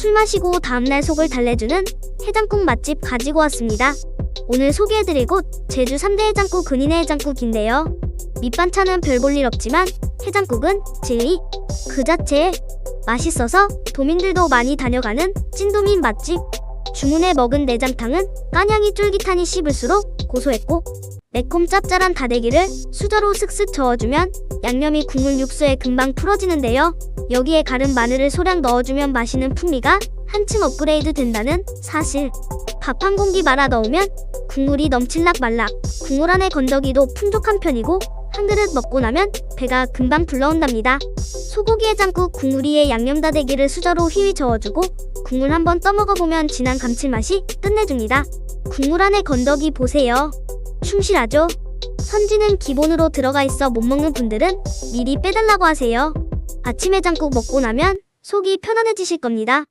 술 마시고 다음날 속을 달래주는 해장국 맛집 가지고 왔습니다. 오늘 소개해드릴 곳 제주 3대 해장국 근인의 해장국인데요. 밑반찬은 별 볼 일 없지만 해장국은 진리 그 자체에 맛있어서 도민들도 많이 다녀가는 찐도민 맛집. 주문해 먹은 내장탕은 까냥이 쫄깃하니 씹을수록 고소했고 매콤 짭짤한 다대기를 수저로 슥슥 저어주면 양념이 국물 육수에 금방 풀어지는데요. 여기에 가른 마늘을 소량 넣어주면 맛있는 풍미가 한층 업그레이드 된다는 사실. 밥 한 공기 말아 넣으면 국물이 넘칠락 말락. 국물 안에 건더기도 풍족한 편이고 한 그릇 먹고 나면 배가 금방 불러온답니다. 소고기 해장국 국물 위에 양념 다대기를 수저로 휘휘 저어주고 국물 한번 떠먹어보면 진한 감칠맛이 끝내줍니다. 국물 안에 건더기 보세요. 충실하죠? 선지는 기본으로 들어가 있어 못 먹는 분들은 미리 빼달라고 하세요. 아침 해장국 먹고 나면 속이 편안해지실 겁니다.